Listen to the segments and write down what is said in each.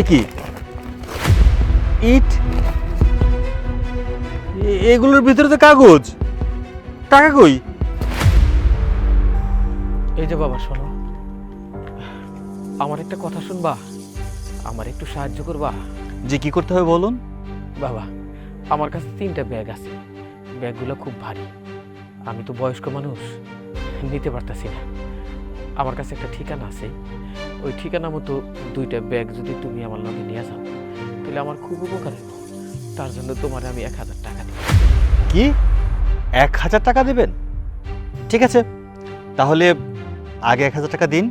এ কি? ইট? এগুলোর ভিতরে তো কাগজ। টাকা কই? এই যে বাবা শোনো। আমার একটা কথা শুনবা আমার একটু সাহায্য করবা। যে কি করতে হবে বলুন। বাবা আমার কাছে তিনটা ব্যাগ আছে। ব্যাগগুলো খুব ভারী। আমি তো বয়স্ক মানুষ নিতে পারতাছি না। আমার কাছে একটা ঠিকানা আছে। ওই ঠিকানা মতো দুইটা ব্যাগ যদি তুমি আমার লগে নিয়ে যাও তাহলে আমার খুব উপকার হবে তার জন্য তোমার আমি এক হাজার টাকা দিই কি? এক হাজার টাকা দেবেন? ঠিক আছে তাহলে আগে এক হাজার টাকা দিন।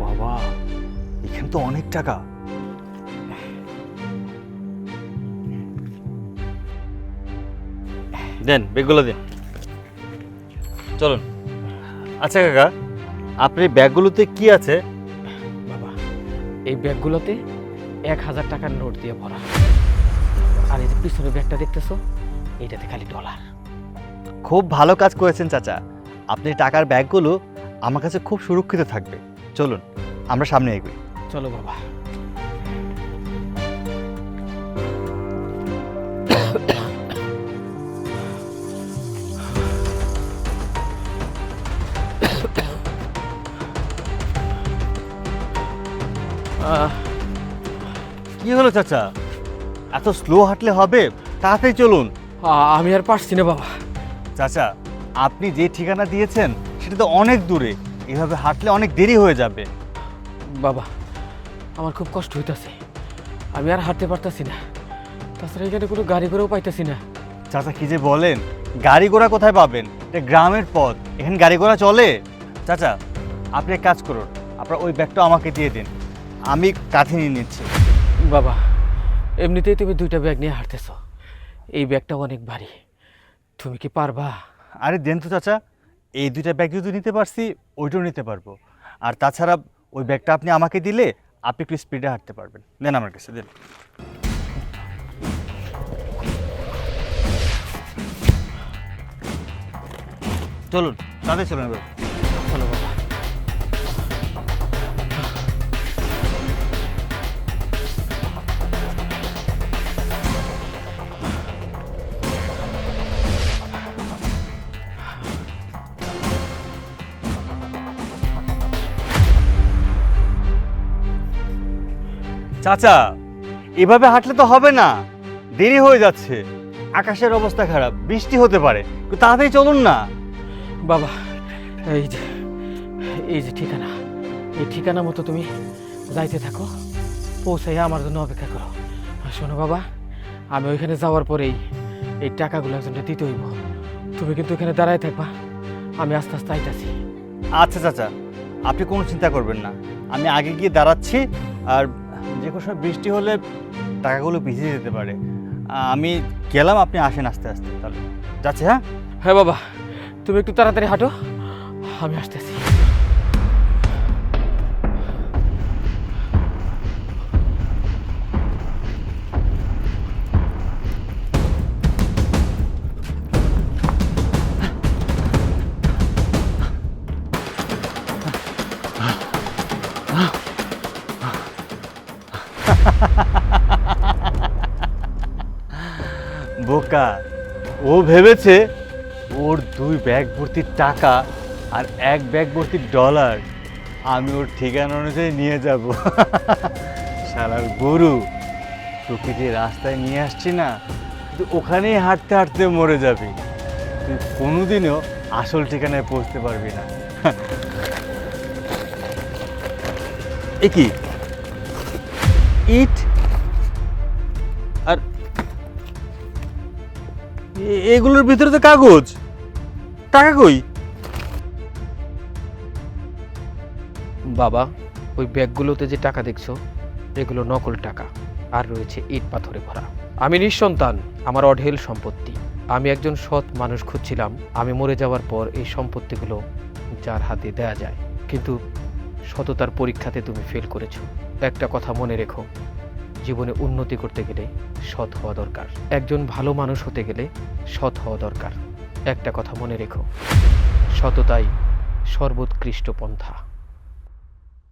বাবা এখানে তো অনেক টাকা। দেন ব্যাগগুলো দিন। চলুন। আচ্ছা কাকা আপনি এই ব্যাগগুলোতে কি আছে? বাবা এই ব্যাগগুলোতে এক হাজার টাকার নোট দিয়ে ভরা। আর এই যে পিছনে ব্যাগটা দেখতেছো এইটাতে খালি ডলার খুব ভালো কাজ করেছেন চাচা। আপনি টাকার ব্যাগগুলো আমার কাছে খুব সুরক্ষিত থাকবে। চলুন আমরা সামনে এগোই। চলো বাবা। কি হলো চাচা? এত স্লো হাঁটলে হবে? তাড়াতাড়ি চলুন। আমি আর পারছি না বাবা। চাচা আপনি যে ঠিকানা দিয়েছেন সেটা তো অনেক দূরে। এভাবে হাঁটলে অনেক দেরি হয়ে যাবে। বাবা আমার খুব কষ্ট হইতাছে। আমি আর হাঁটতে পারতাছি না। তাছাড়া এখানে কোনো গাড়ি করেও পাইতাছি না। চাচা কি যে বলেন? গাড়ি ঘোড়া কোথায় পাবেন? এটা গ্রামের পথ। এখানে গাড়ি ঘোড়া চলে? চাচা আপনি এক কাজ করুন। আপনার ওই ব্যাগটা আমাকে দিয়ে দিন। আমি কাঁথি নিয়ে নিচ্ছি। বাবা এমনিতেই তুমি দুইটা ব্যাগ নিয়ে হাঁটতেছ। এই ব্যাগটা অনেক ভারী। তুমি কি পারবা? আরে দেন তো চাচা এই দুইটা ব্যাগ যদি নিতে পারছি ওইটাও নিতে পারব। আর তাছাড়া ওই ব্যাগটা আপনি আমাকে দিলে আপনি একটু স্পিডে হাঁটতে পারবেন। দেন আমার কাছে দেন। চলুন তাদের চলুন এবার। চাচা এভাবে হাঁটলে তো হবে না। দেরি হয়ে যাচ্ছে। আকাশের অবস্থা খারাপ বৃষ্টি হতে পারে। একটু তাড়াতাড়ি চলুন না। বাবা এই যে এই যে ঠিকানা। এই ঠিকানা মতো তুমি যাইতে থাকো। পৌঁছাইয়া আমার জন্য অপেক্ষা করো। আর শোনো বাবা আমি ওইখানে যাওয়ার পরেই এই টাকাগুলো একজনকে দিতে হইব। তুমি কিন্তু এখানে দাঁড়ায় থাকবা। আমি আস্তে আস্তে আইতাছি। আচ্ছা চাচা আপনি কোনো চিন্তা করবেন না। আমি আগে গিয়ে দাঁড়াচ্ছি আর যে কোনো সময় বৃষ্টি হলে টাকাগুলো ভিজিয়ে যেতে পারে। আমি গেলাম, আপনি আসেন আস্তে আস্তে। তাহলে যাচ্ছে হ্যাঁ? হ্যাঁ বাবা, তুমি একটু তাড়াতাড়ি হাঁটো, আমি আসতেছি। বোকা ও ভেবেছে ওর দুই ব্যাগ ভর্তি টাকা আর এক ব্যাগ ভর্তি ডলার আমি ওর ঠিকানা অনুযায়ী নিয়ে যাব। শালার গরু, তোকে যে রাস্তায় নিয়ে আসছি না, তুই ওখানেই হাঁটতে হাঁটতে মরে যাবি। তুই কোনোদিনও আসল ঠিকানায় পৌঁছতে পারবি না। এ কি? ইট? এগুলোর ভিতরে তো কাগজ। টাকা কই? বাবা, ওই ব্যাগগুলোতে যে টাকা দেখছ, এগুলো নকল টাকা, আর রয়েছে ইট পাথরে ভরা। আমি নিঃসন্তান, আমার অঢেল সম্পত্তি। আমি একজন সৎ মানুষ খুঁজছিলাম, আমি মরে যাওয়ার পর এই সম্পত্তিগুলো যার হাতে দেয়া যায়। কিন্তু সততার পরীক্ষাতে তুমি ফেল করেছ। একটা কথা মনে রেখো জীবনে উন্নতি করতে গেলে সৎ হওয়া দরকার। একজন ভালো মানুষ হতে গেলে সৎ হওয়া দরকার। একটা কথা মনে রেখো, সততাই সর্বোৎকৃষ্ট পন্থা।